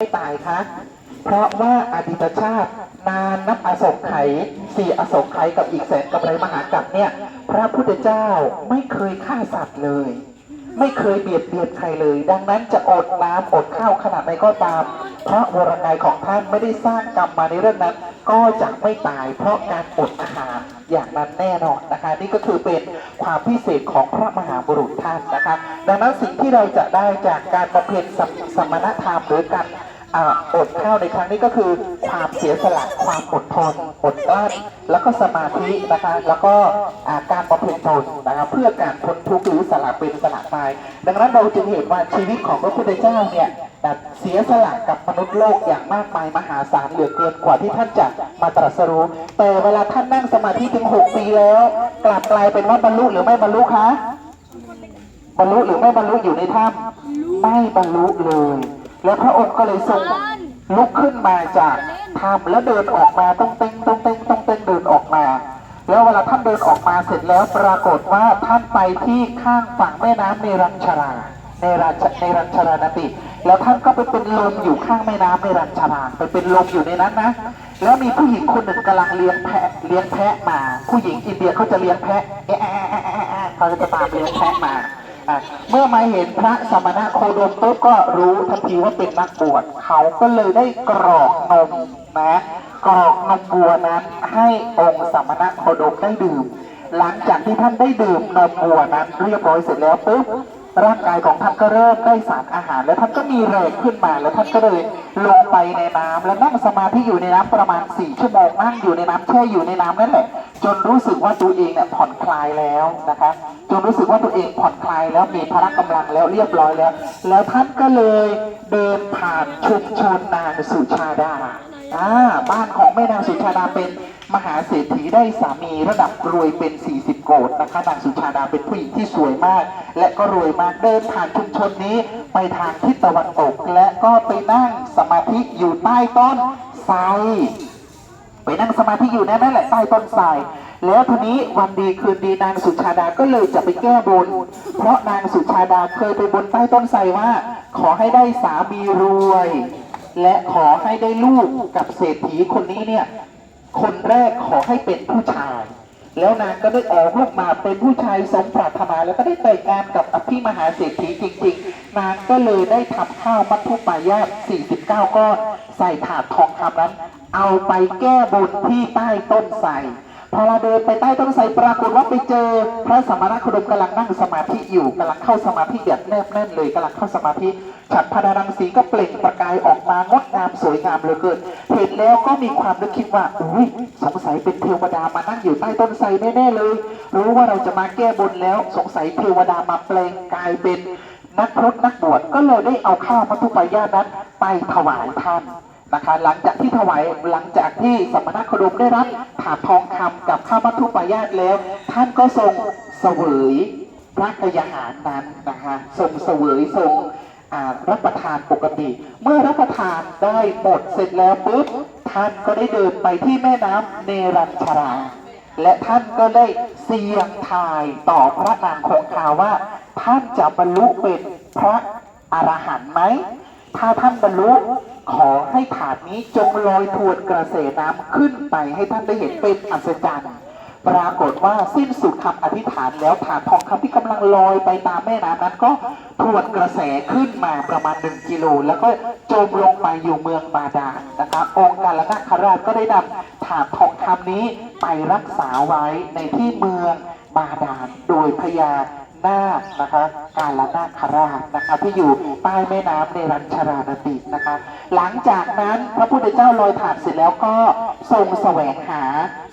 ไม่ตายคะเพราะว่าอดีตชาตินานนับอสงไขยสี่อสงไขยกับอีกแสนกับไรมหากัปเนี่ย พระพุทธเจ้าไม่เคยฆ่าสัตว์เลย ไม่เคยเบียดเบียนใครเลย ดังนั้นจะอดน้ำอดข้าวขนาดไหนก็ตามเพราะวรกายของท่านไม่ได้สร้างกรรมมาในเรื่องนั้น ก็จะไม่ตายเพราะการอดอาหารอย่างนั้นแน่นอนนะคะ นี่ก็คือเป็นความพิเศษของพระมหาบุรุษท่านนะคะดังนั้นสิ่งที่เราจะได้จากการบำเพ็ญสมสมณธรรมหรือการอดข้าวในครั้งนี้ก็คือความเสียสละความอดทนอดกลั้นแล้วก็สมาธินะคะ แล้วก็อ่าการบำเพ็ญตนนะคะเพื่อการพ้นทุกข์หรือสละเป็นสละตาย ดังนั้นเราจึงเห็นว่าชีวิตของพระพุทธเจ้าเนี่ย แบบเสียสละกับมนุษย์โลกอย่างมากมายมหาศาลเหลือเกินกว่าที่ท่านจะมาตรัสรู้ แต่เวลาท่านนั่งสมาธิถึง6ปีแล้ว กลับกลายเป็นว่าบรรลุหรือไม่บรรลุคะบรรลุหรือไม่บรรลุอยู่ในถ้ำไม่บรรลุเลย แล้วพระองค์ก็เลยทรงลุกขึ้นมาจากถ้ำแล้วเดินออกมาต้องเต้งต้องเต้งต้องเต้งเดินออกมา แล้วเวลาท่านเดินออกมาเสร็จแล้วปรากฏว่าท่านไปที่ข้างฝั่งแม่น้ำเนรัญชราในรัญชในรัญชรานติ แล้วท่านก็ไปเป็นลมอยู่ข้างแม่น้ำในรัญชราไปเป็นลมอยู่ในนั้นนะ แล้วมีผู้หญิงคนหนึ่งกำลังเลี้ยงแพะเลี้ยงแพะมา ผู้หญิงอินเดียเขาจะเลี้ยงแพะเอ๊ะเขาจะตามเลี้ยงแพะมาเมื่อมาเห็นพระสมณะโคดมปุ๊บก็รู้ทันทีว่าเป็นนักบวชเขาก็เลยได้กรอกนมนะกรอกนมบัวนั้นให้องค์สมณะโคดมได้ดื่ม หลังจากที่ท่านได้ดื่มนมบัวนั้นเรียบร้อยเสร็จแล้วปุ๊บ ร่างกายของท่านก็เริ่มได้สารอาหาร แล้วท่านก็มีแรงขึ้นมาแล้วท่านก็เลยลงไปในน้ำแล้วนั่งสมาธิอยู่ในน้ำประมาณ4ชั่วโมงนั่งอยู่ในน้ำแช่อยู่ในน้ำนั่นแหละ จนรู้สึกว่าตัวเองเนี่ยผ่อนคลายแล้วนะคะจนรู้สึกว่าตัวเองผ่อนคลายแล้วมีพละกำลังแล้วเรียบร้อยแล้ว แล้วท่านก็เลยเดินผ่านชุมชนนางสุชาดาอ่าบ้านของแม่นางสุชาดาเป็น มหาเศรษฐีได้สามีระดับรวยเป็น 40 โกดนะคะนางสุชาดาเป็นผู้หญิงที่สวยมาก และก็รวยมากเดินผ่านชุมชนนี้ ไปทางทิศตะวันตก และก็ไปนั่งสมาธิอยู่ใต้ต้นไทรไปนั่งสมาธิอยู่นั่นนั่นแหละใต้ต้นไทรแล้วทีนี้วันดีคืนดีนางสุชาดาก็เลยจะไปแก้บน เพราะนางสุชาดาเคยไปบนใต้ต้นไทรว่า ขอให้ได้สามีรวย และขอให้ได้ลูกกับเศรษฐีคนนี้เนี่ย คนแรกขอให้เป็นผู้ชาย แล้วนางก็ได้ออกลูกมาเป็นผู้ชายสมปรารถนาแล้วก็ได้แต่งงานกับอภิมหาเศรษฐีจริง ๆ นางก็เลยได้ทำข้าวมัทธุปายาต49 ก้อนใส่ถาดทองคำนั้น เอาไปแก้บนที่ใต้ต้นไทร พอเราเดินไปใต้ต้นไทรปรากฏว่าไปเจอพระสมณโคดมกำลังนั่งสมาธิอยู่กำลังเข้าสมาธิแบบแนบแน่นเลยกำลังเข้าสมาธิฉัตรพนารังสีก็เปล่งประกายออกมางดงามสวยงามเหลือเกินเห็นแล้วก็มีความนึกคิดว่าอุ้ยสงสัยเป็นเทวดามานั่งอยู่ใต้ต้นไทรแน่ๆเลย รู้ว่าเราจะมาแก้บนแล้วสงสัยเทวดามาแปลงกายเป็นนักพรตนักบวชก็เลยได้เอาข้าวมัทุปายานั้นไปถวายท่าน นะคะหลังจากที่ถวายหลังจากที่สมณโคดมได้รับถาดทองคำกับข้าวมัทุปายาตแล้ว ท่านก็ทรงเสวยพระกยาหารนั้นนะคะทรงเสวยทรงรับประทานปกติ เมื่อรับประทานได้หมดเสร็จแล้วปุ๊บท่านก็ได้เดินไปที่แม่น้ำเนรัญชรา และท่านก็ได้เสี่ยงทายต่อพระนางคงคาว่า ท่านจะบรรลุเป็นพระอรหันต์ไหม ถ้าท่านบรรลุขอให้ถาดนี้จงลอยทวนกระแสน้ำขึ้นไปให้ท่านได้เห็นเป็นอัศจรรย์ปรากฏว่าสิ้นสุดคำอธิษฐานแล้วถาดทองคำที่กำลังลอยไปตามแม่น้ำนั้นก็ทวนกระแสขึ้นมาประมาณหนึ่งกิโล แล้วก็จมลงไปอยู่เมืองบาดาลนะคะองค์การละนาคราชก็ได้นำถาดทองคำนี้ไปรักษาไว้ในที่เมืองบาดาลโดยพญา นาคนะคะกาลนาคราชนะคะที่อยู่ใต้แม่น้ำในรัญชรานตินะคะ หลังจากนั้นพระพุทธเจ้าลอยถาดเสร็จแล้วก็ทรงแสวงหา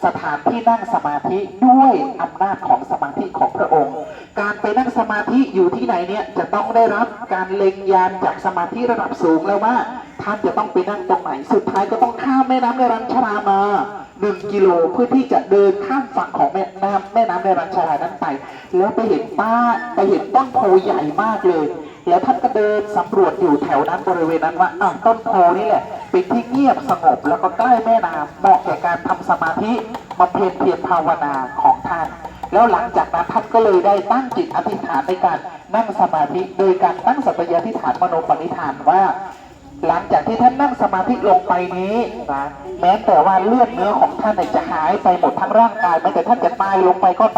สถานที่นั่งสมาธิด้วยอำนาจของสมาธิของพระองค์ การไปนั่งสมาธิอยู่ที่ไหนเนี่ยจะต้องได้รับการเล็งยานจากสมาธิระดับสูงแล้วว่าท่านจะต้องไปนั่งตรงไหน สุดท้ายก็ต้องข้ามแม่น้ำในรัญชรามา หนึ่งกิโลเพื่อที่จะเดินข้ามฝั่งของแม่น้ำแม่น้ำในรัญชารานั้นไป แล้วไปเห็นป้าไปเห็นต้นโพใหญ่มากเลย แล้วท่านก็เดินสำรวจอยู่แถวนั้นบริเวณนั้นว่าอ้าวต้นโพนี่แหละเป็นที่เงียบสงบแล้วก็ใกล้แม่น้ำเหมาะแก่การทำสมาธิมาเพลินเพียรภาวนาของท่าน แล้วหลังจากนั้นท่านก็เลยได้ตั้งจิตอธิษฐานในการนั่งสมาธิ โดยการตั้งสัพยาธิษฐานมโนปณิธานว่า หลังจากที่ท่านนั่งสมาธิลงไปนี้นะ แม้แต่ว่าเลือดเนื้อของท่านเนี่ยจะหายไปหมดทั้งร่างกายแม้แต่ท่านจะตายลงไปก็ตาม